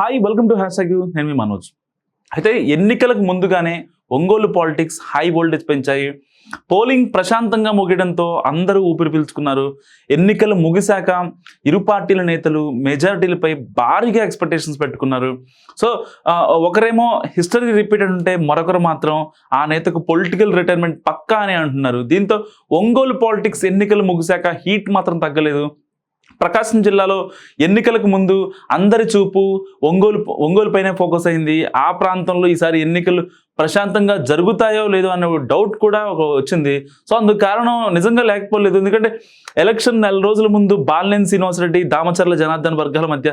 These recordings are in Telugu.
Hi welcome to hash U నేను మీ మనోజ్. అయితే ఎన్నికలకు ముందుగానే ఒంగోలు పాలిటిక్స్ హై వోల్టేజ్ పెంచాయి. పోలింగ్ ప్రశాంతంగా ముగియడంతో అందరూ ఊపిరి పీల్చుకున్నారు. ఎన్నికలు ముగిశాక ఇరు పార్టీల నేతలు మెజారిటీలపై భారీగా ఎక్స్పెక్టేషన్స్ పెట్టుకున్నారు. సో ఒకరేమో హిస్టరీ రిపీటెడ్ ఉంటే మరొకరు మాత్రం ఆ నేతకు పొలిటికల్ రిటైర్మెంట్ పక్కా అని అంటున్నారు. దీంతో ఒంగోలు పాలిటిక్స్ ఎన్నికలు ముగిశాక హీట్ మాత్రం తగ్గలేదు. ప్రకాశం జిల్లాలో ఎన్నికలకు ముందు అందరి చూపు ఒంగోలు ఒంగోలుపైనే ఫోకస్ అయింది. ఆ ప్రాంతంలో ఈసారి ఎన్నికలు ప్రశాంతంగా జరుగుతాయో లేదో అనే డౌట్ కూడా ఒక వచ్చింది. సో అందుకు కారణం నిజంగా లేకపోలేదు. ఎందుకంటే ఎలక్షన్ నెల రోజుల ముందు బాలినేని శ్రీనివాసరెడ్డి దామచర్ల జనార్దన్ వర్గాల మధ్య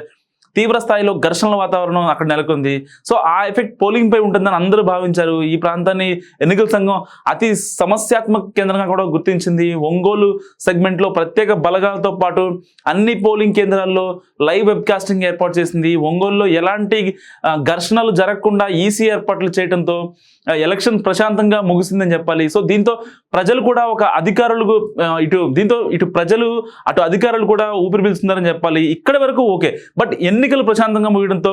తీవ్ర స్థాయిలో ఘర్షణల వాతావరణం అక్కడ నెలకొంది. సో ఆ ఎఫెక్ట్ పోలింగ్ పై ఉంటుందని అందరూ భావించారు. ఈ ప్రాంతాన్ని ఎన్నికల సంఘం అతి సమస్యాత్మక కేంద్రంగా కూడా గుర్తించింది. ఒంగోలు సెగ్మెంట్లో ప్రత్యేక బలగాలతో పాటు అన్ని పోలింగ్ కేంద్రాల్లో లైవ్ వెబ్కాస్టింగ్ ఏర్పాటు చేసింది. ఒంగోలులో ఎలాంటి ఘర్షణలు జరగకుండా ఈసీ ఏర్పాట్లు చేయడంతో ఎలక్షన్ ప్రశాంతంగా ముగిసిందని చెప్పాలి. సో దీంతో ప్రజలు కూడా ఒక అధికారులకు ఇటు దీంతో ఇటు ప్రజలు అటు అధికారులు కూడా ఊపిరి పీల్చుతున్నారని చెప్పాలి. ఇక్కడి వరకు ఓకే. బట్ ఎన్ని ఎన్నికలు ప్రశాంతంగా ముగియడంతో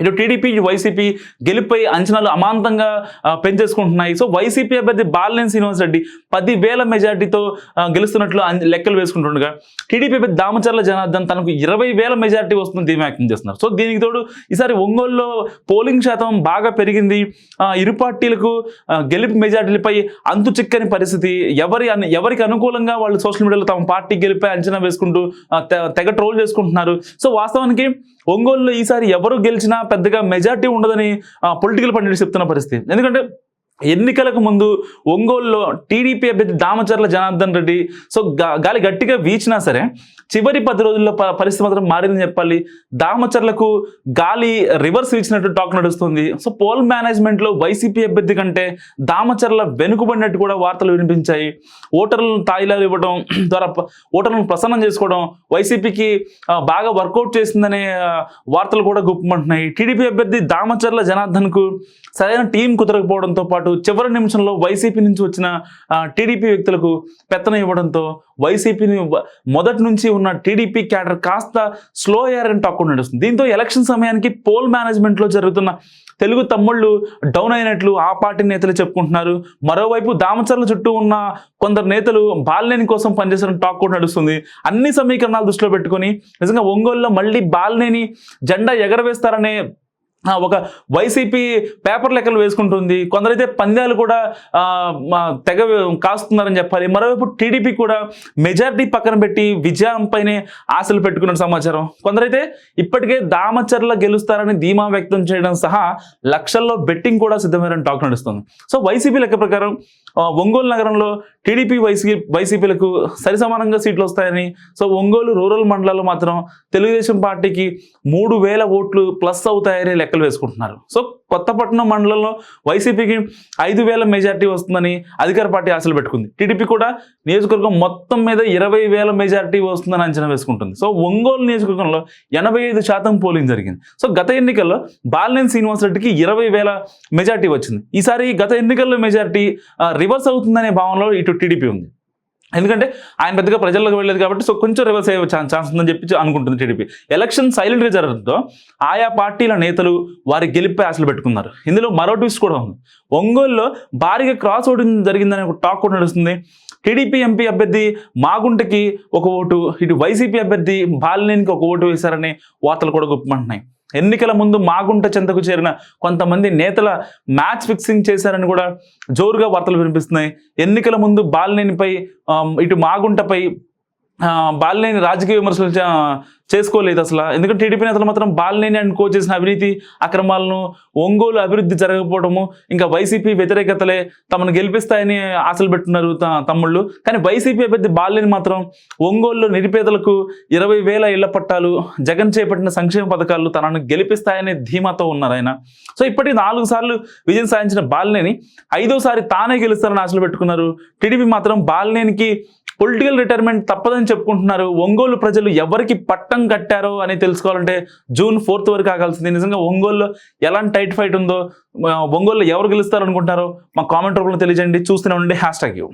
ఇటు టీడీపీ వైసీపీ గెలుపై అంచనాలు అమాంతంగా పెంచేసుకుంటున్నాయి. సో వైసీపీ అభ్యర్థి బాలినేని శ్రీనివాస్ రెడ్డి పదివేల మెజార్టీతో గెలుస్తున్నట్లు లెక్కలు వేసుకుంటుండగా టీడీపీ అభ్యర్థి దామచర్ల జనార్దన్ తనకు ఇరవై వేల మెజార్టీ వస్తుంది ధీమా వ్యక్తం చేస్తున్నారు. సో దీనికి తోడు ఈసారి ఒంగోలులో పోలింగ్ శాతం బాగా పెరిగింది. ఇరు పార్టీలకు గెలుపు మెజార్టీలపై అంతు చిక్కని పరిస్థితి. ఎవరి ఎవరికి అనుకూలంగా వాళ్ళు సోషల్ మీడియాలో తమ పార్టీ గెలిపై అంచనా వేసుకుంటూ తెగ ట్రోల్ చేసుకుంటున్నారు. సో వాస్తవానికి ఒంగోలులో ఈసారి ఎవరు గెలిచినా పెద్దగా మెజార్టీ ఉండదని పొలిటికల్ పండిట్స్ చెప్తున్న పరిస్థితి. ఎందుకంటే ఎన్నికలకు ముందు ఒంగోలులో టీడీపీ అభ్యర్థి దామచర్ల జనార్దన్ రెడ్డి సో గాలి గట్టిగా వీచినా సరే చివరి పది రోజుల్లో ప- పరిస్థితి మాత్రం మారిందని చెప్పాలి. దామచర్లకు గాలి రివర్స్ వీచినట్టు టాక్ నడుస్తుంది. సో పోల్ మేనేజ్మెంట్లో వైసీపీ అభ్యర్థి కంటే దామచర్ల వెనుకబడినట్టు కూడా వార్తలు వినిపించాయి. ఓటర్లను తాయిలాలు ఇవ్వడం ద్వారా ఓటర్లను ప్రసన్నం చేసుకోవడం వైసీపీకి బాగా వర్కౌట్ చేసిందనే వార్తలు కూడా గుప్పమంటున్నాయి. టీడీపీ అభ్యర్థి దామచర్ల జనార్దన్కు సరైన టీం కుదరకపోవడంతో పాటు చివరి నిమిషంలో వైసీపీ నుంచి వచ్చిన టీడీపీ వ్యక్తులకు పెత్తన ఇవ్వడంతో వైసీపీని మొదటి నుంచి ఉన్న టీడీపీ క్యాడర్ కాస్త స్లో అయ్యారని టాక్ నడుస్తుంది. దీంతో ఎలక్షన్ సమయానికి పోల్ మేనేజ్మెంట్లో జరుగుతున్న తెలుగు తమ్ముళ్ళు డౌన్ అయినట్లు ఆ పార్టీ నేతలు చెప్పుకుంటున్నారు. మరోవైపు దామచర్ల చుట్టూ ఉన్న కొందరు నేతలు బాలినేని కోసం పనిచేసిన టాక్ కూడా నడుస్తుంది. అన్ని సమీకరణాలు దృష్టిలో పెట్టుకొని నిజంగా ఒంగోలులో మళ్ళీ బాలినేని జెండా ఎగరవేస్తారనే ఒక వైసీపీ పేపర్ లెక్కలు వేసుకుంటుంది. కొందరైతే పందాలు కూడా తెగ కాస్తున్నారని చెప్పాలి. మరోవైపు టీడీపీ కూడా మెజారిటీ పక్కన పెట్టి విజయంపైనే ఆశలు పెట్టుకున్న సమాచారం. కొందరైతే ఇప్పటికే దామచర్ల గెలుస్తారని ధీమా వ్యక్తం చేయడం సహా లక్షల్లో బెట్టింగ్ కూడా సిద్ధమైన టాక్ నడుస్తుంది. సో వైసీపీ లెక్క ప్రకారం ఒంగోలు నగరంలో టీడీపీ వైసీ వైసీపీలకు సరిసమానంగా సీట్లు వస్తాయని. సో ఒంగోలు రూరల్ మండలాల్లో మాత్రం తెలుగుదేశం పార్టీకి మూడు వేల ఓట్లు ప్లస్ అవుతాయని లెక్కలు వేసుకుంటున్నారు. సో కొత్తపట్నం మండలంలో వైసీపీకి ఐదు వేల మెజార్టీ వస్తుందని అధికార పార్టీ ఆశలు పెట్టుకుంది. టీడీపీ కూడా నియోజకవర్గం మొత్తం మీద ఇరవై వేల మెజార్టీ వస్తుందని అంచనా వేసుకుంటుంది. సో ఒంగోలు నియోజకవర్గంలో ఎనభై ఐదు శాతం పోలింగ్ జరిగింది. సో గత ఎన్నికల్లో బాలినేని శ్రీనివాసరెడ్డికి ఇరవై వేల మెజార్టీ వచ్చింది. ఈసారి గత ఎన్నికల్లో మెజార్టీ రివర్స్ అవుతుందనే భావనలో ఇటు టీడీపీ ఉంది. ఎందుకంటే ఆయన పెద్దగా ప్రజల్లోకి వెళ్ళలేదు కాబట్టి సో కొంచెం రివర్స్ అయ్యే ఛాన్స్ ఛాన్స్ ఉందని చెప్పి అనుకుంటుంది టీడీపీ. ఎలక్షన్ సైలెంట్గా జరగడంతో ఆయా పార్టీల నేతలు వారి గెలిపై ఆశలు పెట్టుకున్నారు. ఇందులో మరో ట్విస్ట్ కూడా ఉంది. ఒంగోలులో భారీగా క్రాస్ ఓటింగ్ జరిగిందనే ఒక టాక్ కూడా నడుస్తుంది. టీడీపీ ఎంపీ అభ్యర్థి మాగుంటకి ఒక ఓటు ఇటు వైసీపీ అభ్యర్థి బాలినేనికి ఒక ఓటు వేశారనే వార్తలు కూడా గుప్పమంటున్నాయి ఎన్నికల ముందు మాగుంట చెంతకు చేరిన కొంతమంది నేతల మ్యాచ్ ఫిక్సింగ్ చేశారని కూడా జోరుగా వార్తలు వినిపిస్తున్నాయి. ఎన్నికల ముందు బాలినేనిపై ఇటు మాగుంటపై బాలినేని రాజకీయ విమర్శలు చేసుకోలేదు అసలు. ఎందుకంటే టీడీపీ నేతలు మాత్రం బాలినేని అండ్ కో చేసిన అవినీతి అక్రమాలను ఒంగోలు అభివృద్ధి జరగకపోవడము ఇంకా వైసీపీ వ్యతిరేకతలే తమను గెలిపిస్తాయని ఆశలు పెట్టున్నారు త- తమ్ముళ్ళు. కానీ వైసీపీ అభ్యర్థి బాలినేని మాత్రం ఒంగోలులో నిరుపేదలకు ఇరవై వేల ఇళ్ళ పట్టాలు జగన్ చేపట్టిన సంక్షేమ పథకాలు తనను గెలిపిస్తాయనే ధీమాతో ఉన్నారు ఆయన. సో ఇప్పటికి నాలుగు సార్లు విజయం సాధించిన బాలినేని ఐదోసారి తానే గెలుస్తారని ఆశలు పెట్టుకున్నారు. టీడీపీ మాత్రం బాలినేనికి పొలిటికల్ రిటైర్మెంట్ తప్పదని చెప్పుకుంటున్నారు. ఒంగోలు ప్రజలు ఎవరికి పట్టం కట్టారో అని తెలుసుకోవాలంటే జూన్ ఫోర్త్ వరకు ఆగాల్సింది. నిజంగా ఒంగోలులో ఎలాంటి టైట్ ఫైట్ ఉందో ఒంగోలులో ఎవరు గెలుస్తారు అనుకుంటున్నారో మా కామెంట్ రూపంలో తెలియజేయండి. చూస్తూనే ఉండండి. Hashtag U.